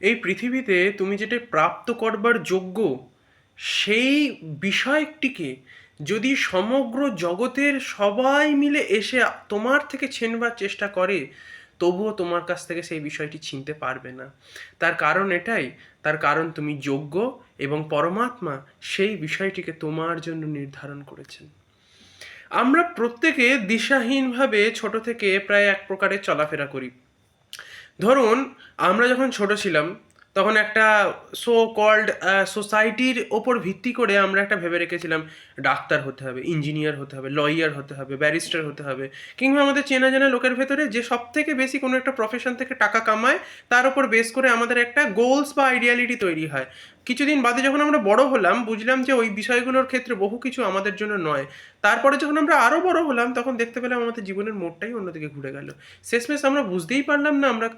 এই পৃথিবীতে তুমি যেটা প্রাপ্ত করবার যোগ্য, সেই বিষয়টিকে যদি সমগ্র জগতের সবাই মিলে এসে তোমার থেকে ছিনবার চেষ্টা করে, তবুও তোমার কাছ থেকে সেই বিষয়টি ছিনতে পারবে না। তার কারণ এটাই, তার কারণ তুমি যোগ্য এবং পরমাত্মা সেই বিষয়টিকে তোমার জন্য নির্ধারণ করেছেন। আমরা প্রত্যেকে দিশাহীনভাবে ছোট থেকে প্রায় এক প্রকারের চলাফেরা করি। ধরুন, আমরা যখন ছোট ছিলাম, তখন একটা সো কল্ড সোসাইটির ওপর ভিত্তি করে আমরা একটা ভেবে রেখেছিলাম, ডাক্তার হতে হবে ইঞ্জিনিয়ার হতে হবে লয়ার হতে হবে ব্যারিস্টার হতে হবে, কিংবা আমাদের চেনা জানা লোকের ভেতরে যে সব থেকে বেশি কোনো একটা প্রফেশন থেকে টাকা কামায়, তার উপর বেস করে আমাদের একটা গোলস বা আইডিয়ালিটি তৈরি হয়। কিছুদিন বাদে যখন আমরা বড় হলাম, বুঝলাম যে ওই বিষয়গুলোর ক্ষেত্রে বহু কিছু আমাদের জন্য নয়। তারপরে যখন আমরা আরও বড় হলাম, তখন দেখতে পেলাম আমাদের জীবনের মোড়টাই অন্যদিকে ঘুরে গেল। শেষমেশ আমরা বুঝতেই পারলাম না আমরা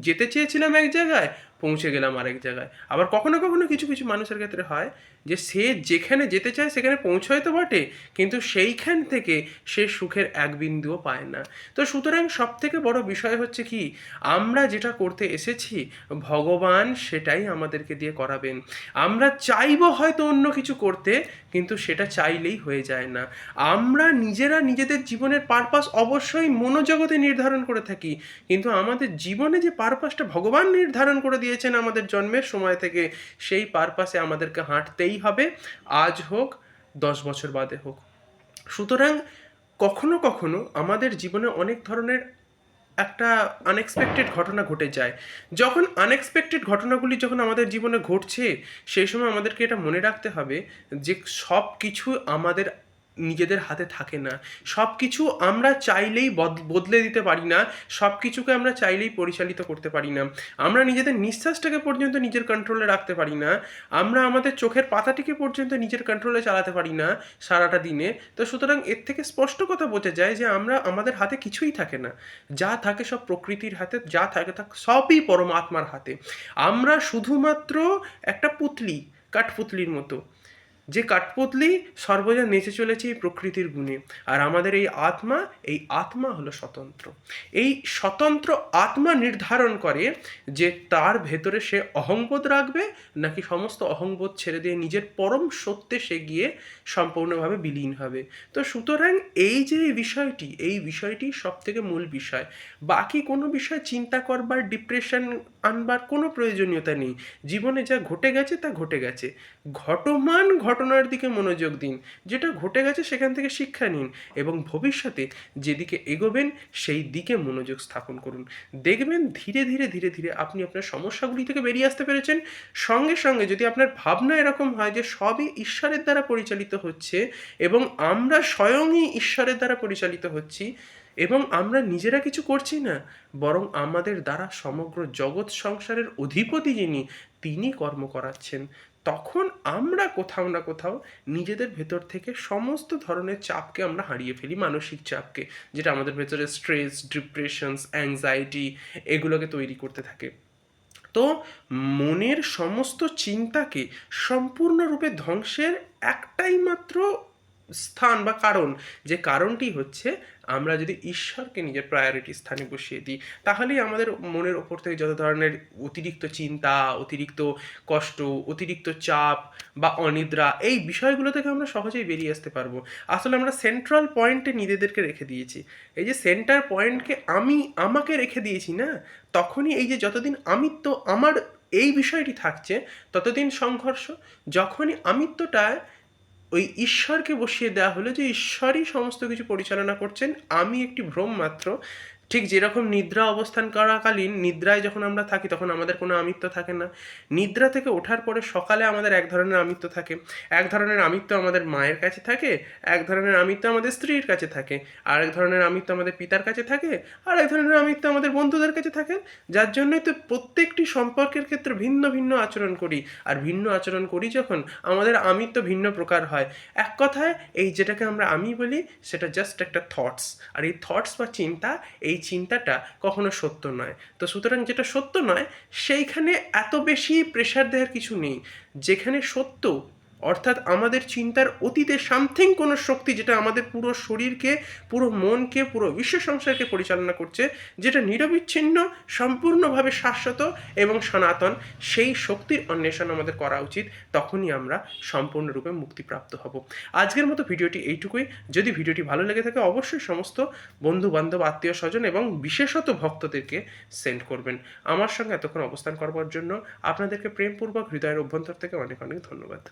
যেতে চেয়েছিলাম এক জায়গায় পৌঁছে গেলাম আরেক জায়গায়। আবার কখনো কখনো কিছু কিছু মানুষের ক্ষেত্রে হয় যে সে যেখানে যেতে চায় সেখানে পৌঁছয় তো বটে, কিন্তু সেইখান থেকে সে সুখের এক বিন্দুও পায় না। তো সুতরাং সব থেকে বড় বিষয় হচ্ছে কি, আমরা যেটা করতে এসেছি, ভগবান সেটাই আমাদেরকে দিয়ে করাবেন। আমরা চাইব হয়তো অন্য কিছু করতে, কিন্তু সেটা চাইলেই হয়ে যায় না। আমরা নিজেরা নিজেদের জীবনের পারপাস অবশ্যই মনোজগতে নির্ধারণ করে থাকি, কিন্তু আমাদের জীবনে যে পারপাসটা ভগবান নির্ধারণ করে দিয়েছেন আমাদের জন্মের সময় থেকে, সেই পারপাসে আমাদেরকে হাঁটতেই হবে। আজ হোক, দশ বছর বাদে হোক। সুতরাং কখনো কখনো আমাদের জীবনে অনেক ধরনের একটা আনএক্সপেক্টেড ঘটনা ঘটে যায়। যখন আনএক্সপেক্টেড ঘটনাগুলি যখন আমাদের জীবনে ঘটছে, সেই সময় আমাদেরকে এটা মনে রাখতে হবে যে সব কিছু আমাদের নিজেদের হাতে থাকে না। সব কিছু আমরা চাইলেই বদলে দিতে পারি না। সব কিছুকে আমরা চাইলেই পরিচালিত করতে পারি না। আমরা নিজেদের নিঃশ্বাসটাকে পর্যন্ত নিজের কন্ট্রোলে রাখতে পারি না। আমরা আমাদের চোখের পাতাটিকে পর্যন্ত নিজের কন্ট্রোলে চালাতে পারি না সারাটা দিনে। তো সুতরাং এর থেকে স্পষ্ট কথা বোঝা যায় যে আমরা আমাদের হাতে কিছুই থাকে না। যা থাকে সব প্রকৃতির হাতে, যা থাকে তা সবই পরমাত্মার হাতে। আমরা শুধুমাত্র একটা পুতলি, কাঠপুতলির মতো। যে কাঠপুতলি সর্বদা নেচে চলেছে এই প্রকৃতির গুণে। আর আমাদের এই আত্মা এই আত্মা হলো স্বতন্ত্র। এই স্বতন্ত্র আত্মা নির্ধারণ করে যে তার ভেতরে সে অহংবোধ রাখবে, নাকি সমস্ত অহংবোধ ছেড়ে দিয়ে নিজের পরম সত্যে সে গিয়ে সম্পূর্ণভাবে বিলীন হবে। তো সুতরাং এই যে বিষয়টি, এই বিষয়টি সব থেকে মূল বিষয়। বাকি কোনো বিষয় চিন্তা করবার ডিপ্রেশন আনবার কোনো প্রয়োজনীয়তা নেই। জীবনে যা ঘটে গেছে, তা ঘটে গেছে। ঘটমান ঘটনার দিকে মনোযোগ দিন, যেটা ঘটে গেছে সেখান থেকে শিক্ষা নিন এবং ভবিষ্যতে যেদিকে এগোবেন সেই দিকে মনোযোগ স্থাপন করুন। দেখবেন ধীরে ধীরে ধীরে ধীরে আপনি আপনার সমস্যাগুলি থেকে বেরিয়ে আসতে পেরেছেন। সঙ্গে সঙ্গে যদি আপনার ভাবনা এরকম হয় যে সবই ঈশ্বরের দ্বারা পরিচালিত হচ্ছে এবং আমরা স্বয়ংই ঈশ্বরের দ্বারা পরিচালিত হচ্ছি এবং আমরা নিজেরা কিছু করছি না, বরং আমাদের দ্বারা সমগ্র জগৎ সংসারের অধিপতি যিনি, তিনি কর্ম করাচ্ছেন। তখন আমরা কোথাও না কোথাও নিজেদের ভেতর থেকে সমস্ত ধরনের চাপকে আমরা হারিয়ে ফেলি, মানসিক চাপকে, যেটা আমাদের ভেতরে স্ট্রেস ডিপ্রেশনস অ্যাংজাইটি এগুলোকে তৈরি করতে থাকে। তো মনের সমস্ত চিন্তাকে সম্পূর্ণরূপে ধ্বংসের একটাই মাত্র স্থান বা কারণ, যে কারণটি হচ্ছে আমরা যদি ঈশ্বরকে নিজের প্রায়োরিটি স্থানে বসিয়ে দিই, তাহলেই আমাদের মনের ওপর থেকে যত ধরনের অতিরিক্ত চিন্তা, অতিরিক্ত কষ্ট, অতিরিক্ত চাপ বা অনিদ্রা, এই বিষয়গুলো থেকে আমরা সহজেই বেরিয়ে আসতে পারব। আসলে আমরা সেন্ট্রাল পয়েন্টে নিজেদেরকে রেখে দিয়েছি। এই যে সেন্টার পয়েন্টকে আমি আমাকে রেখে দিয়েছি না, তখনই এই যে যতদিন আমিত্ব আমার এই বিষয়টি থাকছে, ততদিন সংঘর্ষ, যখনই আমিত্বটায় ওই ঈশ্বরকে বসিয়ে দেওয়া হলো যে ঈশ্বরই সমস্ত কিছু পরিচালনা করছেন। আমি একটি ভ্রম মাত্র। ঠিক যেরকম নিদ্রা অবস্থান করাকালীন নিদ্রায় যখন আমরা থাকি, তখন আমাদের কোনো আমিত্ব থাকে না। নিদ্রা থেকে ওঠার পরে সকালে আমাদের এক ধরনের আমিত্ব থাকে। এক ধরনের আমিত্ব আমাদের মায়ের কাছে থাকে, এক ধরনের আমিত্ব আমাদের স্ত্রীর কাছে থাকে আর এক ধরনের আমিত্ব আমাদের পিতার কাছে থাকে আর এক ধরনের আমিত্ব আমাদের বন্ধুদের কাছে থাকে। যার জন্যই তো প্রত্যেকটি সম্পর্কের ক্ষেত্রে ভিন্ন ভিন্ন আচরণ করি। আর ভিন্ন আচরণ করি যখন আমাদের আমিত্ব ভিন্ন প্রকার হয়। এক কথায় এই যেটাকে আমরা আমি বলি, সেটা জাস্ট একটা থটস আর এই থটস বা চিন্তা, এই চিন্তাটা কখনো সত্য নয়। তো সুতরাং যেটা সত্য নয়, সেইখানে এত বেশি প্রেশার দেওয়ার কিছু নেই। যেখানে সত্য অর্থাৎ আমাদের চিন্তার অতীতে সামথিং কোনো শক্তি যেটা আমাদের পুরো শরীরকে, পুরো মনকে, পুরো বিশ্ব সংসারকে পরিচালনা করছে, যেটা নিরবিচ্ছিন্ন, সম্পূর্ণভাবে শাশ্বত এবং সনাতন, সেই শক্তির অন্বেষণ আমাদের করা উচিত। তখনই আমরা সম্পূর্ণরূপে মুক্তিপ্রাপ্ত হব। আজকের মতো ভিডিওটি এইটুকুই। যদি ভিডিওটি ভালো লেগে থাকে, অবশ্যই সমস্ত বন্ধু বান্ধব আত্মীয় স্বজন এবং বিশেষত ভক্তদেরকে সেন্ড করবেন। আমার সঙ্গে এতক্ষণ অবস্থান করবার জন্য আপনাদেরকে প্রেমপূর্বক, হৃদয়ের অভ্যন্তর থেকে অনেক অনেক ধন্যবাদ।